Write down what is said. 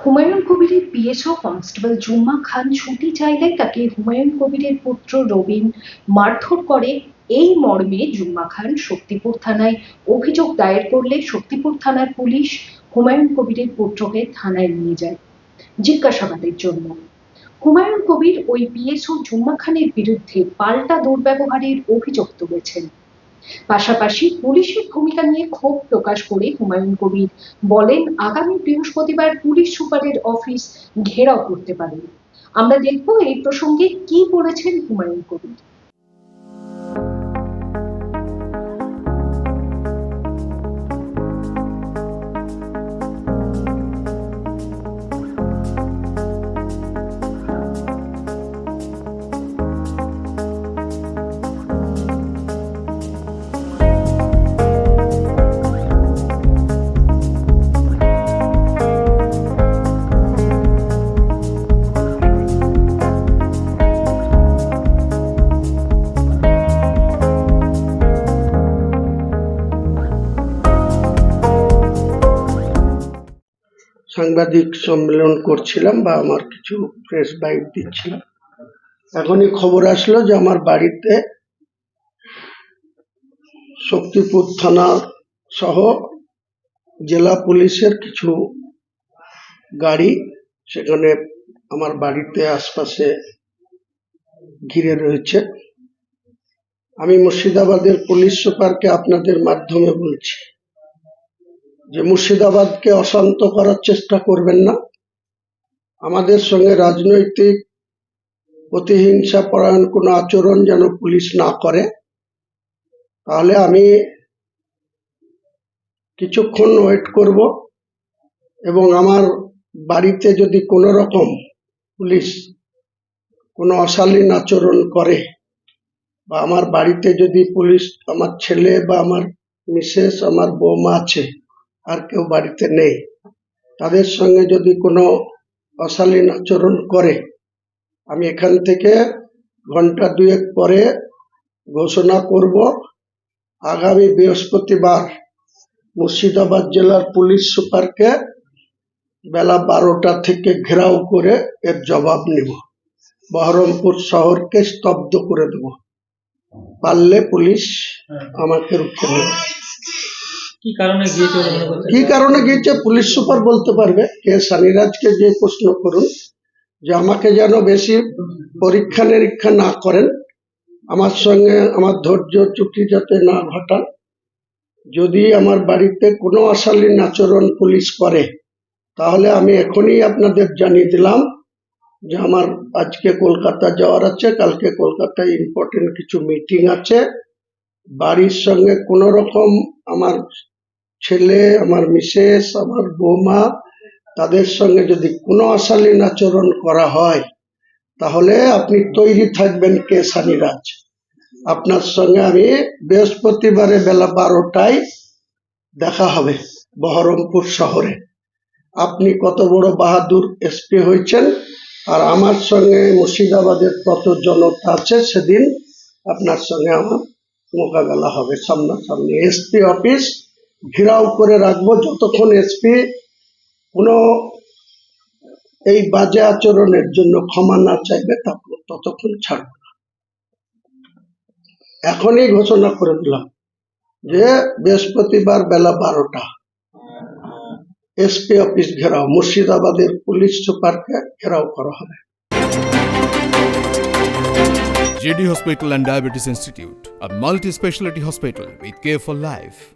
হুমায়ুন কবিরের PSO constable জুম্মা খান ছুটি চাইলে তাকে হুমায়ুন কবিরের পুত্র রবিন মারধর করে। এই মর্মে জুম্মা খান শক্তিপুর থানায় অভিযোগ দায়ের করলে শক্তিপুর থানার পুলিশ হুমায়ুন কবিরের পুত্রকে থানায় নিয়ে যায়। জিজ্ঞাসাবাদের জন্য। হুমায়ুন কবির ওই পিএসও জুম্মা খানের বিরুদ্ধে পাল্টা দুর্ব্যবহারের অভিযোগ তুলেছেন। পাশাপাশি পুলিশের ভূমিকা নিয়ে ক্ষোভ প্রকাশ করে হুমায়ুন কবির বলেন, আগামী বৃহস্পতিবার পুলিশ সুপারের অফিস ঘেরাও করতে পারে। আমরা দেখব এই প্রসঙ্গে কি বলেছেন হুমায়ুন কবির। সাংবাদিক সম্মেলন করছিলাম বা আমার কিছু প্রেস বাইট দিচ্ছিলাম। এখনই খবর আসলো যে আমার বাড়িতে শক্তিপুর থানা সহ জেলা পুলিশের কিছু গাড়ি সেখানে আমার বাড়িতে আশপাশে ঘিরে রয়েছে। আমি মুর্শিদাবাদের পুলিশ সুপারকে আপনাদের মাধ্যমে বলছি। যে মুর্শিদাবাদকে অশান্ত করার চেষ্টা করবেন না। আমাদের সঙ্গে রাজনৈতিক প্রতিহিংসা পরায়ণ কোনো আচরণ যেন পুলিশ না করে। তাহলে আমি কিছুক্ষণ ওয়েট করব এবং আমার বাড়িতে যদি কোনো রকম পুলিশ কোনো অশালীন আচরণ করে বা আমার বাড়িতে যদি পুলিশ, আমার ছেলে বা আমার মিসেস, আমার বৌমা আছে আর কেউ বাড়িতে নেই। তাদের সঙ্গে যদি কোনো অশালীন আচরণ করে, আমি এখান থেকে ঘণ্টা দুয়েক পরে ঘোষণা করব, আগামী বৃহস্পতিবার মুর্শিদাবাদ জেলার পুলিশ সুপারকে বেলা বারোটা থেকে ঘেরাও করে এর জবাব নেব। বহরমপুর শহরকে স্তব্ধ করে দেব। পারলে পুলিশ আমাকে রুখে নেবে। কি কারণে গিয়েছে পুলিশ সুপার বলতে পারবে, কে সানিরাজকে যে প্রশ্ন করুন, যে আমাকে যেন বেশি পরীক্ষা নিরীক্ষা না করেন, আমার সঙ্গে আমার ধৈর্য চুক্তি যাতে না ঘটান, যদি আমার বাড়িতে কোনো অশালীন আচরণ পুলিশ করে, তাহলে আমি এখনই আপনাদের জানিয়ে দিলাম যে আমার আজকে কলকাতা যাওয়ার আছে, কালকে কলকাতায় ইম্পর্টেন্ট কিছু মিটিং আছে, বাড়ির সঙ্গে কোনো রকম আমার ছেলে, আমার মিসেস, আমার বৌমা, তাদের সঙ্গে যদি কোনো অশালীন আচরণ করা হয়, তাহলে আপনি তৈরি থাকবেন কে সানিরাজ। আপনার সঙ্গে আমি বৃহস্পতিবারে বেলা বারোটায় দেখা হবে বহরমপুর শহরে। আপনি কত বড় বাহাদুর এসপি হয়েছেন, আর আমার সঙ্গে মুর্শিদাবাদের কত জনতা আছে, সেদিন আপনার সঙ্গে আমার মোকাবেলা হবে। সামনাসামনি এসপি অফিস ঘেরাও করে রাখব। যতক্ষণ এসপি কোনো এই বাজে আচরণের জন্য ক্ষমা না চাইবে তত- ততক্ষণ ছাড়ব না। এখনই ঘোষণা করে দিলাম যে বৃহস্পতিবার বেলা বারোটা এসপি অফিস ঘেরাও মুর্শিদাবাদের পুলিশ সুপারকে ঘেরাও করা হবে। JD Hospital and Diabetes Institute, a multi specialty hospital with care for life.